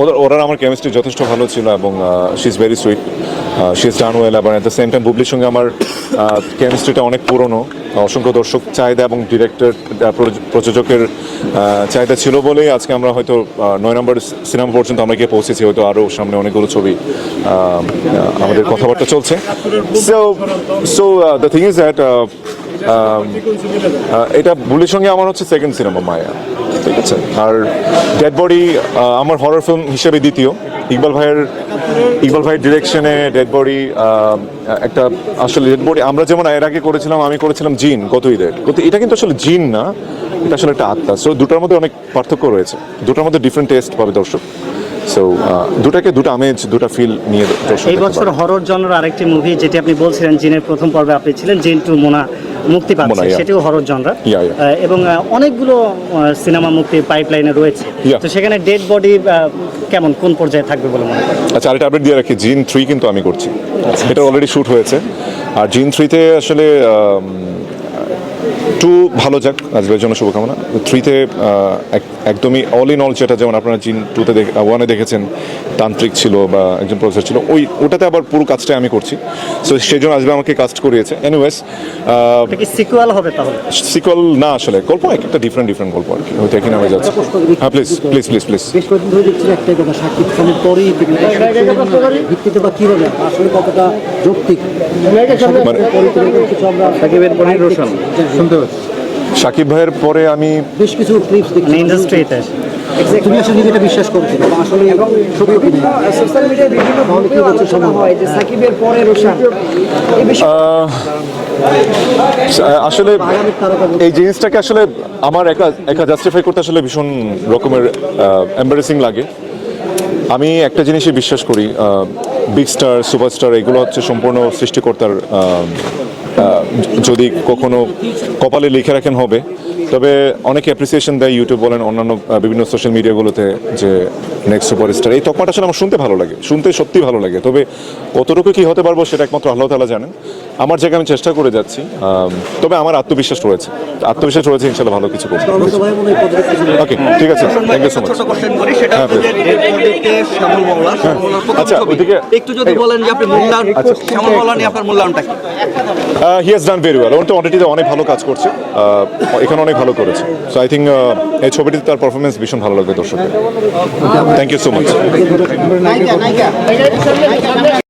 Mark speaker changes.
Speaker 1: ওদের ওরা আমার কেমিস্ট্রি যথেষ্ট ভালো ছিল এবং she is very sweet she is done well এবং অ্যাট দ্য সেম টাইম বুবলির সঙ্গে আমার কেমিস্ট্রিটা অনেক পুরনো। অসংখ্য দর্শক চাহিদা এবং ডিরেক্টর প্রযোজকের চাহিদা ছিল বলেই আজকে আমরা হয়তো নয় নম্বর সিনেমা পর্যন্ত আমরা গিয়ে পৌঁছেছি। হয়তো আরও সামনে অনেকগুলো ছবি আমাদের কথাবার্তা চলছে। So so the thing is that এটা বুলির সঙ্গে আমার হচ্ছে সেকেন্ড সিনেমা মায়া। ঠিক আছে। আর ডেড বডি আমার হরর ফিল্ম হিসেবে দ্বিতীয়। ইকবাল ভাইয়ের ইকবাল ভাইয়ের ডিরেকশনে ডেড বডি একটা আসলে ডেড বডি আমরা যেমন এর আগে করেছিলাম, আমি করেছিলাম জিন গত ঈদের গত এটা কিন্তু আসলে জিন না, এটা আসলে একটা আত্মা। সো দুটার মধ্যে অনেক পার্থক্য রয়েছে। দুটার মধ্যে ডিফারেন্ট টেস্ট পাবে দর্শক। সো দুটাকে দুটো আমেজ দুটা ফিল নিয়ে
Speaker 2: এই বছর। হরর জনর আরেকটি মুভি যেটি আপনি বলছিলেন জিনের প্রথম পর্বে আপনি ছিলেন জিন টু মোনা মুক্তি পাচ্ছে সেটিও হরর জনরা. এবং অনেকগুলো সিনেমা মুক্তি পাইপলাইনে রয়েছে. তো সেখানে ডেড বডি কেমন কোন পর্যায়ে থাকবে বলে মনে করেন?
Speaker 1: আচ্ছা আরেকটা আপডেট দিয়ে রাখি জিন থ্রি কিন্তু আমি করছি। এটা অলরেডি শ্যুট হয়েছে। আর জিন থ্রিতে আসলে টু ভালো যাক আজকের জন্য শুভকামনা। থ্রিতে একদমই অল ইন অল যেটা যেমন আপনারা জিন টুতে ওয়ানে দেখেছেন তান্ত্রিক ছিল বা একজন প্রফেসর ছিল ওই ওটাতে আবার পুরো কাজটাই আমি করছি। সো সেই জন্য আজকে আমাকে কাস্ট করিয়েছে। এনিওয়েজ
Speaker 2: এটা সিকুয়াল হবে তাহলে?
Speaker 1: সিকুয়াল না আসলে গল্প একটা ডিফারেন্ট ডিফারেন্ট গল্প আর কি। হয়তো একই নামে যাচ্ছে। হ্যাঁ প্লিজ প্লিজ প্লিজ প্লিজ
Speaker 3: বেশ কয়েকদিন ধরে দেখছি একটাই কথা সাকিব খানের পরেই ভিত্তিতে বা কীভাবে? আসলে কতটা যৌক্তিক?
Speaker 1: মানে
Speaker 2: সাকিবের পরে রোশন।
Speaker 3: শুনতে পাচ্ছি।
Speaker 1: সাকিব ভাইয়ের পরে আমি
Speaker 3: বেশ কিছু ক্লিপস
Speaker 2: মানে ইন্ডাস্ট্রিতে
Speaker 3: তুমি আসলে নিজেটা বিশ্বাস করছ আসলে না?
Speaker 4: সোশ্যাল মিডিয়ায় বিভিন্ন
Speaker 3: তাহলে কি
Speaker 4: আলোচনা হয় যে সাকিবের পরে রোশান। এই বিষয়ে
Speaker 1: আসলে এই জিনিসটাকে আসলে আমার একা একা জাস্টিফাই করতে আসলে ভীষণ রকমের এম্বারেসিং লাগে। আমি একটা জিনিসে বিশ্বাস করি বিগ স্টার সুপারস্টার এগুলো হচ্ছে সম্পূর্ণ সৃষ্টিকর্তার যদি কখনো কপালে লিখে রাখেন হবে। তবে অনেকে অ্যাপ্রিসিয়েশন দেয় ইউটিউব বলেন অন্যান্য বিভিন্ন সোশ্যাল মিডিয়াগুলোতে যে নেক্সট সুপারস্টার এই তকমাটা আসলে আমার শুনতে ভালো লাগে শুনতে সত্যি ভালো লাগে। তবে কতটুকু কি হতে পারব সেটা একমাত্র আল্লাহ তালা জানেন। আমার জায়গায় আমি চেষ্টা করে যাচ্ছি তবে আমার আত্মবিশ্বাস রয়েছে। আত্মবিশ্বাস রয়েছে ইনশাল্লাহ ভালো কিছু করব। ওকে ঠিক আছে থ্যাংক ইউ সো মাচ আচ্ছা, ওইদিকে-
Speaker 5: একটু যদি বলেন যে আপনি মূল্যায়ন
Speaker 1: আচ্ছা।
Speaker 5: Shyamal মূল্যায়নটা
Speaker 1: he has done very well ওর তো অলরেডিতে অনেক ভালো কাজ করছে। আহ, এখানে অনেক ভালো করেছে। সো আই থিঙ্ক এই ছবিটিতে তার পারফরমেন্স ভীষণ ভালো লাগবে দর্শকদের। Thank you so much